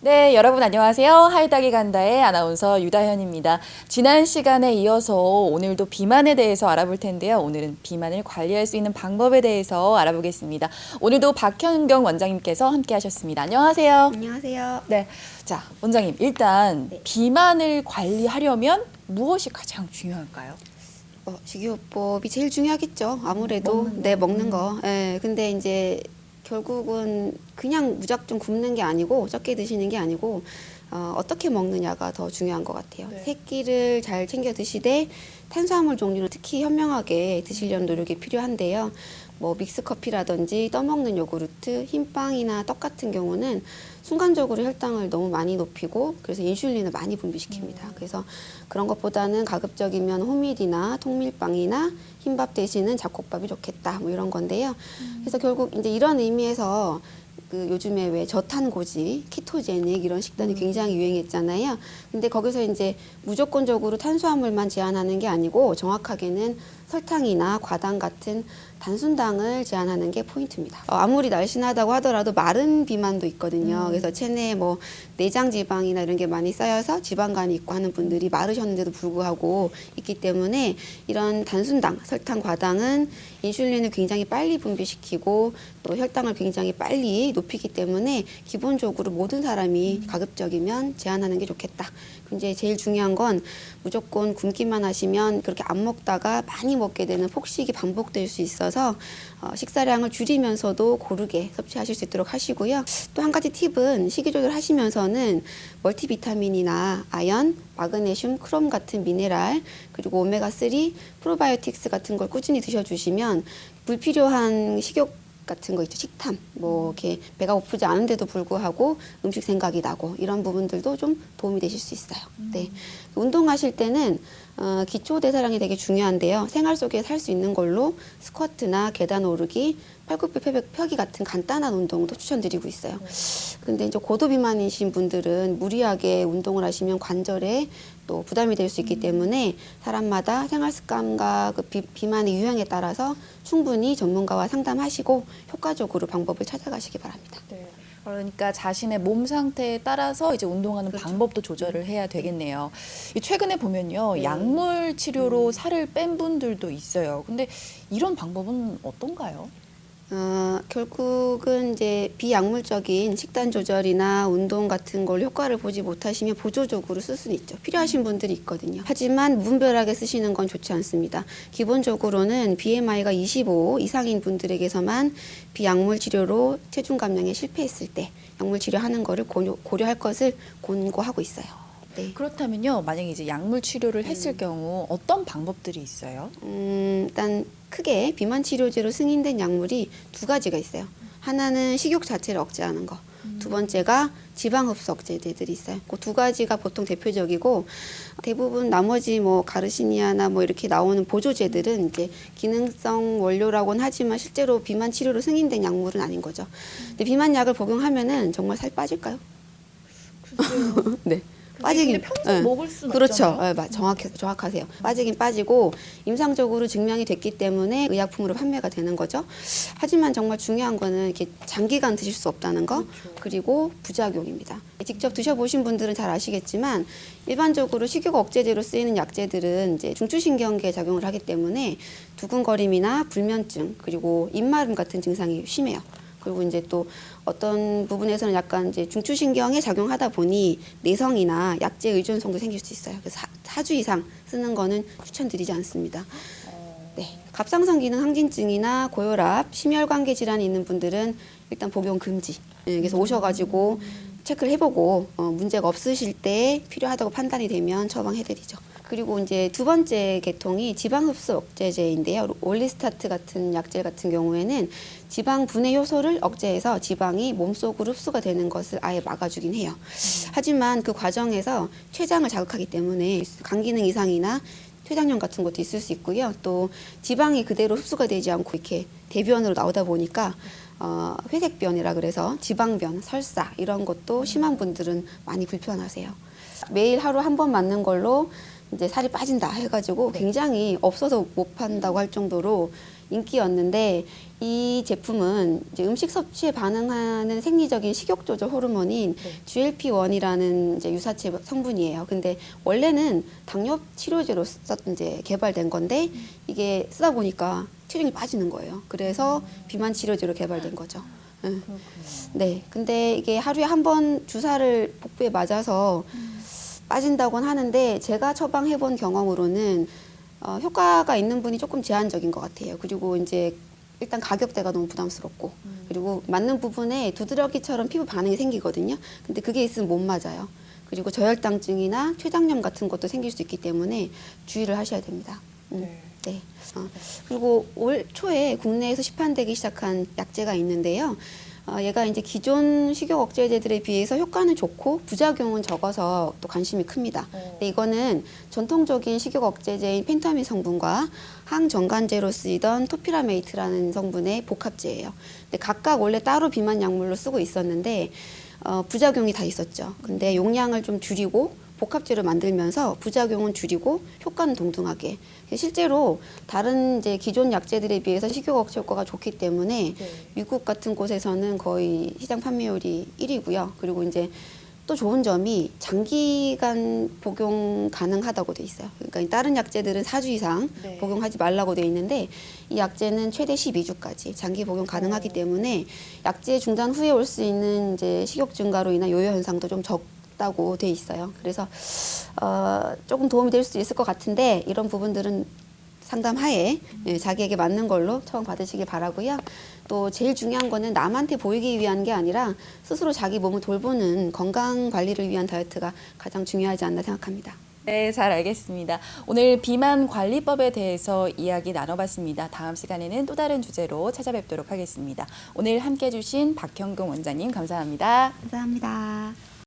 네, 여러분 안녕하세요. 하이닥이 간다의 아나운서 유다현입니다. 지난 시간에 이어서 오늘도 비만에 대해서 알아볼 텐데요. 오늘은 비만을 관리할 수 있는 방법에 대해서 알아보겠습니다. 오늘도 박현경 원장님께서 함께 하셨습니다. 안녕하세요. 안녕하세요. 네. 자, 원장님, 일단 네. 비만을 관리하려면 무엇이 가장 중요할까요? 어, 식이요법이 제일 중요하겠죠. 아무래도 먹는 거. 네 먹는 음. 거. 예. 근데 이제 결국은 그냥 무작정 굶는 게 아니고 적게 드시는 게 아니고 어, 어떻게 먹느냐가 더 중요한 것 같아요. 네. 새끼를 잘 챙겨 드시되 탄수화물 종류는 특히 현명하게 드시려는 노력이 필요한데요. 뭐 믹스 커피라든지 떠먹는 요구르트, 흰빵이나 떡 같은 경우는 순간적으로 혈당을 너무 많이 높이고 그래서 인슐린을 많이 분비시킵니다. 그래서 그런 것보다는 가급적이면 호밀이나 통밀빵이나 흰밥 대신은 잡곡밥이 좋겠다 뭐 이런 건데요. 그래서 결국 이제 이런 의미에서 그 요즘에 왜 저탄고지, 키토제닉 이런 식단이 굉장히 유행했잖아요. 근데 거기서 이제 무조건적으로 탄수화물만 제한하는 게 아니고 정확하게는 설탕이나 과당 같은 단순당을 제한하는 게 포인트입니다. 어, 아무리 날씬하다고 하더라도 마른 비만도 있거든요. 그래서 체내에 뭐 내장 지방이나 이런 게 많이 쌓여서 지방간이 있고 하는 분들이 마르셨는데도 불구하고 있기 때문에 이런 단순당, 설탕, 과당은 인슐린을 굉장히 빨리 분비시키고 또 혈당을 굉장히 빨리 높이기 때문에 기본적으로 모든 사람이 가급적이면 제한하는 게 좋겠다. 근데 제일 중요한 건 무조건 굶기만 하시면 그렇게 안 먹다가 많이 먹게 되는 폭식이 반복될 수 있어서 어, 식사량을 줄이면서도 고르게 섭취하실 수 있도록 하시고요. 또 한 가지 팁은 식이 조절하시면서는 멀티비타민이나 아연, 마그네슘, 크롬 같은 미네랄 그리고 오메가 3, 프로바이오틱스 같은 걸 꾸준히 드셔주시면 불필요한 식욕 같은 거 있죠 식탐 뭐 이렇게 배가 고프지 않은데도 불구하고 음식 생각이 나고 이런 부분들도 좀 도움이 되실 수 있어요. 네 운동하실 때는 어, 기초 대사량이 되게 중요한데요. 생활 속에 살 수 있는 걸로 스쿼트나 계단 오르기, 팔굽혀 펴기, 같은 간단한 운동도 추천드리고 있어요. 근데 이제 고도 비만이신 분들은 무리하게 운동을 하시면 관절에 또 부담이 될 수 있기 때문에 사람마다 생활 습관과 그 비, 비만의 유형에 따라서 충분히 전문가와 상담하시고 효과적으로 방법을 찾아가시기 바랍니다. 네. 그러니까 자신의 몸 상태에 따라서 이제 운동하는 그렇죠. 방법도 조절을 해야 되겠네요. 이 최근에 보면요, 네. 음. 약물 치료로 살을 뺀 분들도 있어요. 근데 이런 방법은 어떤가요? 어, 결국은 이제 비약물적인 식단 조절이나 운동 같은 걸 효과를 보지 못하시면 보조적으로 쓸 수는 있죠. 필요하신 분들이 있거든요. 하지만 무분별하게 쓰시는 건 좋지 않습니다. 기본적으로는 BMI가 25 이상인 분들에게서만 비약물 치료로 체중 감량에 실패했을 때 약물 치료하는 거를 고려, 고려할 것을 권고하고 있어요. 네. 그렇다면요, 만약에 이제 약물 치료를 했을 음. 경우 어떤 방법들이 있어요? 음, 일단 크게 비만 치료제로 승인된 약물이 두 가지가 있어요. 하나는 식욕 자체를 억제하는 거. 두 번째가 지방 흡수 억제제들이 있어요. 그 두 가지가 보통 대표적이고 대부분 나머지 뭐 가르시니아나 뭐 이렇게 나오는 보조제들은 이제 기능성 원료라고는 하지만 실제로 비만 치료로 승인된 약물은 아닌 거죠. 근데 비만 약을 복용하면은 정말 살 빠질까요? 네. 빠지긴 평생 예. 먹을 수는 그렇죠. 예, 맞- 정확해, 정확하세요. 빠지긴 빠지고 임상적으로 증명이 됐기 때문에 의약품으로 판매가 되는 거죠. 하지만 정말 중요한 거는 이렇게 장기간 드실 수 없다는 거 그렇죠. 그리고 부작용입니다. 직접 드셔보신 분들은 잘 아시겠지만 일반적으로 식욕 억제제로 쓰이는 약제들은 이제 중추신경계에 작용을 하기 때문에 두근거림이나 불면증 그리고 입마름 같은 증상이 심해요. 그리고 이제 또 어떤 부분에서는 약간 이제 중추신경에 작용하다 보니 내성이나 약제 의존성도 생길 수 있어요. 그래서 사, 주 이상 쓰는 거는 추천드리지 않습니다. 네. 갑상선 기능 항진증이나 고혈압, 심혈관계 질환이 있는 분들은 일단 복용 금지. 예, 그래서 오셔가지고 체크를 해보고 어, 문제가 없으실 때 필요하다고 판단이 되면 처방해드리죠. 그리고 이제 두 번째 계통이 지방 흡수 억제제인데요. 올리스타트 같은 약제 같은 경우에는 지방 분해 효소를 억제해서 지방이 몸속으로 흡수가 되는 것을 아예 막아주긴 해요. 하지만 그 과정에서 췌장을 자극하기 때문에 간 기능 이상이나 췌장염 같은 것도 있을 수 있고요. 또 지방이 그대로 흡수가 되지 않고 이렇게 대변으로 나오다 보니까 어, 회색변이라 그래서 지방변, 설사 이런 것도 심한 분들은 많이 불편하세요. 매일 하루 한 번 맞는 걸로 이제 살이 빠진다 해가지고 굉장히 없어서 못 판다고 할 정도로 인기였는데 이 제품은 이제 음식 섭취에 반응하는 생리적인 식욕 조절 호르몬인 네. GLP-1이라는 이제 유사체 성분이에요. 근데 원래는 당뇨 치료제로 썼 이제 개발된 건데 이게 쓰다 보니까 체중이 빠지는 거예요. 그래서 비만 치료제로 개발된 거죠. 응. 네. 근데 이게 하루에 한 번 주사를 복부에 맞아서 빠진다고는 하는데 제가 처방해 본 경험으로는 어, 효과가 있는 분이 조금 제한적인 것 같아요. 그리고 이제 일단 가격대가 너무 부담스럽고 그리고 맞는 부분에 두드러기처럼 피부 반응이 생기거든요. 근데 그게 있으면 못 맞아요. 그리고 저혈당증이나 췌장염 같은 것도 생길 수 있기 때문에 주의를 하셔야 됩니다. 음, 네. 네. 어, 그리고 올 초에 국내에서 시판되기 시작한 약제가 있는데요. 어, 얘가 이제 기존 식욕 억제제들에 비해서 효과는 좋고 부작용은 적어서 또 관심이 큽니다. 어. 근데 이거는 전통적인 식욕 억제제인 펜타민 성분과 항정관제로 쓰이던 토피라메이트라는 성분의 복합제예요. 근데 각각 원래 따로 비만 약물로 쓰고 있었는데 어, 부작용이 다 있었죠. 근데 용량을 좀 줄이고 복합제로 만들면서 부작용은 줄이고 효과는 동등하게. 실제로 다른 이제 기존 약제들에 비해서 식욕 억제 효과가 좋기 때문에 네. 미국 같은 곳에서는 거의 시장 판매율이 1위고요. 그리고 이제 또 좋은 점이 장기간 복용 가능하다고 돼 있어요. 그러니까 다른 약제들은 4주 이상 네. 복용하지 말라고 돼 있는데 이 약제는 최대 12주까지 장기 복용 가능하기 때문에 약제 중단 후에 올 수 있는 이제 식욕 증가로 인한 요요 현상도 좀 적 다고 돼 있어요. 그래서 어, 조금 도움이 될 수 있을 것 같은데 이런 부분들은 상담하에 예, 자기에게 맞는 걸로 처방 받으시길 바라고요. 또 제일 중요한 거는 남한테 보이기 위한 게 아니라 스스로 자기 몸을 돌보는 건강 관리를 위한 다이어트가 가장 중요하지 않나 생각합니다. 네, 잘 알겠습니다. 오늘 비만 관리법에 대해서 이야기 나눠봤습니다. 다음 시간에는 또 다른 주제로 찾아뵙도록 하겠습니다. 오늘 함께 해주신 박형근 원장님 감사합니다. 감사합니다.